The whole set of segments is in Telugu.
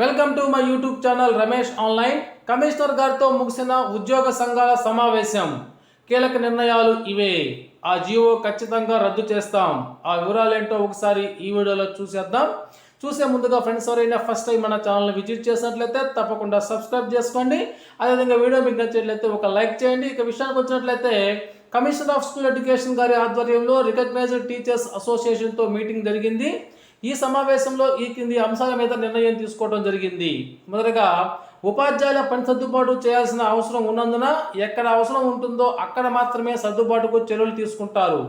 Welcome to my YouTube channel Ramesh online. Commissioner గారితో ముగిసిన ఉద్యోగ సంఘాల సమావేశం. కీలక నిర్ణయాలు ఇవే. ఆ జీవో ఖచ్చితంగా రద్దు చేస్తాం. ఆ వివరాలేంటో ఒకసారి ఈ వీడియోలో చూసేద్దాం. చూసే ముందుగా ఫ్రెండ్స్ ఎవరైనా ఫస్ట్ టైం మన ఛానల్ని విజిట్ చేసినట్లయితే తప్పకుండా సబ్స్క్రైబ్ చేసుకోండి. అదేవిధంగా వీడియో మీకు నచ్చినట్లయితే ఒక లైక్ చేయండి. ఇక విషయానికి వచ్చినట్లయితే కమిషనర్ ఆఫ్ స్కూల్ ఎడ్యుకేషన్ గారి ఆధ్వర్యంలో రికగ్నైజ్డ్ టీచర్స్ అసోసియేషన్తో మీటింగ్ జరిగింది. ఈ సమావేశంలో ఈ కింది అంశాల మీద నిర్ణయం తీసుకోవడం జరిగింది. మొదటగా ఉపాధ్యాయుల పని సర్దుబాటు చేయాల్సిన అవసరం ఉన్నందున ఎక్కడ అవసరం ఉంటుందో అక్కడ మాత్రమే సర్దుబాటుకు చర్యలు తీసుకుంటారు.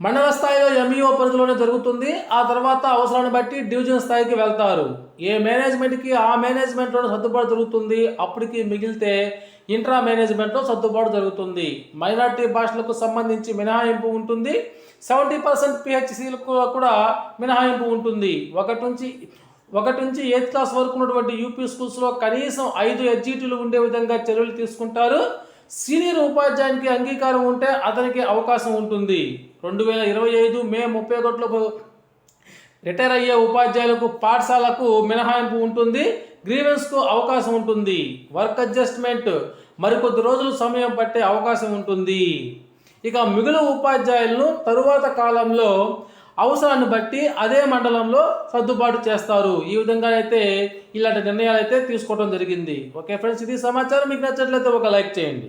మండల స్థాయిలో ఎంఈఓ పరిధిలోనే జరుగుతుంది. ఆ తర్వాత అవసరాన్ని బట్టి డివిజన్ స్థాయికి వెళ్తారు. ఏ మేనేజ్మెంట్కి ఆ మేనేజ్మెంట్లోనే సర్దుబాటు జరుగుతుంది. అప్పటికి మిగిలితే ఇంట్రా మేనేజ్మెంట్లో సర్దుబాటు జరుగుతుంది. మైనార్టీ భాషలకు సంబంధించి మినహాయింపు ఉంటుంది. సెవెంటీ పర్సెంట్ పిహెచ్సిలకు కూడా మినహాయింపు ఉంటుంది. ఒకటి నుంచి ఒకటి నుంచి ఎయిత్ క్లాస్ వరకు ఉన్నటువంటి యూపీ స్కూల్స్లో కనీసం ఐదు ఎడ్జిటీలు ఉండే విధంగా చర్యలు తీసుకుంటారు. సీనియర్ ఉపాధ్యాయునికి అంగీకారం ఉంటే అతనికి అవకాశం ఉంటుంది. రెండు వేల ఇరవై ఐదు మే ముప్పై ఒకటిలో రిటైర్ అయ్యే ఉపాధ్యాయులకు పాఠశాలకు మినహాయింపు ఉంటుంది. గ్రీవెన్స్కు అవకాశం ఉంటుంది. వర్క్ అడ్జస్ట్మెంట్ మరికొద్ది రోజులు సమయం పట్టే అవకాశం ఉంటుంది. ఇక మిగిలిన ఉపాధ్యాయులను తరువాత కాలంలో అవసరాన్ని బట్టి అదే మండలంలో సర్దుబాటు చేస్తారు. ఈ విధంగా అయితే ఇలాంటి నిర్ణయాలు అయితే తీసుకోవడం జరిగింది. ఓకే ఫ్రెండ్స్ ఇది సమాచారం. మీకు నచ్చట్లయితే ఒక లైక్ చేయండి.